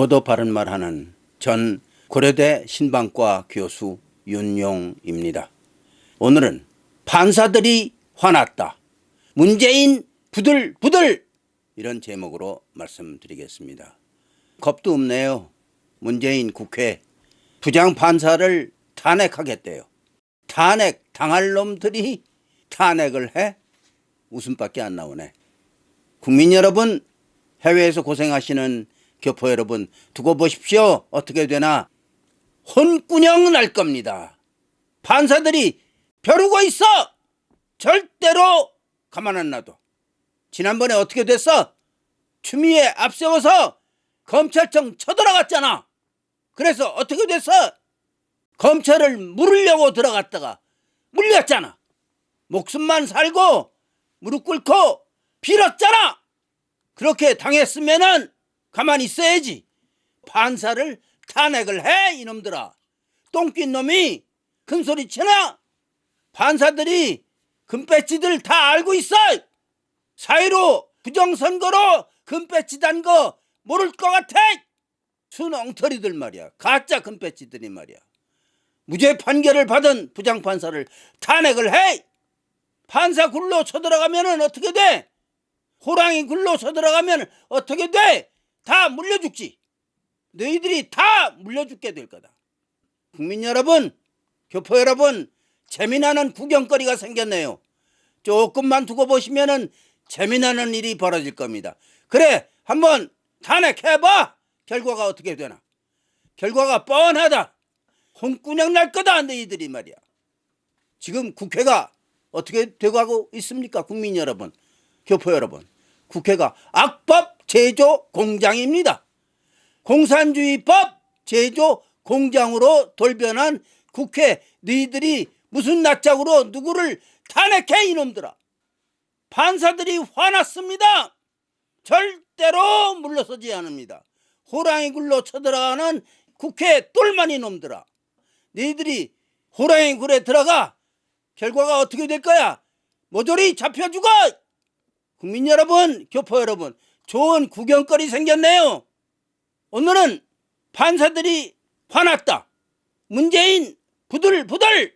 죽어도 바른 말하는 전 고려대 신방과 교수 윤용입니다. 오늘은 판사들이 화났다. 문재인 부들부들 이런 제목으로 말씀드리겠습니다. 겁도 없네요. 문재인 국회 부장 판사를 탄핵하겠대요. 탄핵 당할 놈들이 탄핵을 해? 웃음밖에 안 나오네. 국민 여러분, 해외에서 고생하시는 교포 여러분, 두고 보십시오. 어떻게 되나? 혼꾸녕 날 겁니다. 판사들이 벼르고 있어! 절대로 가만 안 놔둬. 지난번에 어떻게 됐어? 추미애 앞세워서 검찰청 쳐들어갔잖아. 그래서 어떻게 됐어? 검찰을 물으려고 들어갔다가 물렸잖아. 목숨만 살고 무릎 꿇고 빌었잖아. 그렇게 당했으면은 가만히 있어야지. 판사를 탄핵을 해 이놈들아. 똥낀 놈이 큰 소리 치나? 판사들이 금배지들 다 알고 있어. 사회로 부정선거로 금배지 단 거 모를 것 같아. 순엉터리들 말이야. 가짜 금배지들이 말이야. 무죄 판결을 받은 부장판사를 탄핵을 해. 판사 굴로 쳐들어가면은 어떻게 돼? 호랑이 굴로 쳐들어가면 어떻게 돼? 다 물려 죽지. 너희들이 다 물려 죽게 될 거다. 국민 여러분, 교포 여러분, 재미나는 구경거리가 생겼네요. 조금만 두고 보시면은 재미나는 일이 벌어질 겁니다. 그래, 한번 탄핵해봐. 결과가 어떻게 되나? 결과가 뻔하다. 홍꾸녕 날 거다, 너희들이 말이야. 지금 국회가 어떻게 되고 있습니까? 국민 여러분, 교포 여러분. 국회가 악법 제조 공장입니다. 공산주의법 제조 공장으로 돌변한 국회 너희들이 무슨 낯짝으로 누구를 탄핵해 이놈들아. 판사들이 화났습니다. 절대로 물러서지 않습니다. 호랑이 굴로 쳐들어가는 국회 똘마니 놈들아. 너희들이 호랑이 굴에 들어가 결과가 어떻게 될 거야? 모조리 잡혀 죽어! 국민 여러분, 교포 여러분, 좋은 구경거리 생겼네요. 오늘은 판사들이 화났다. 문재인 부들부들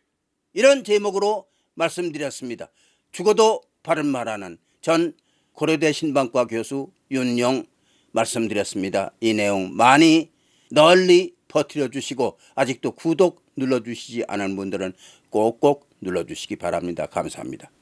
이런 제목으로 말씀드렸습니다. 죽어도 바른 말하는 전 고려대 신방과 교수 윤용 말씀드렸습니다. 이 내용 많이 널리 퍼뜨려 주시고 아직도 구독 눌러 주시지 않은 분들은 꼭꼭 눌러 주시기 바랍니다. 감사합니다.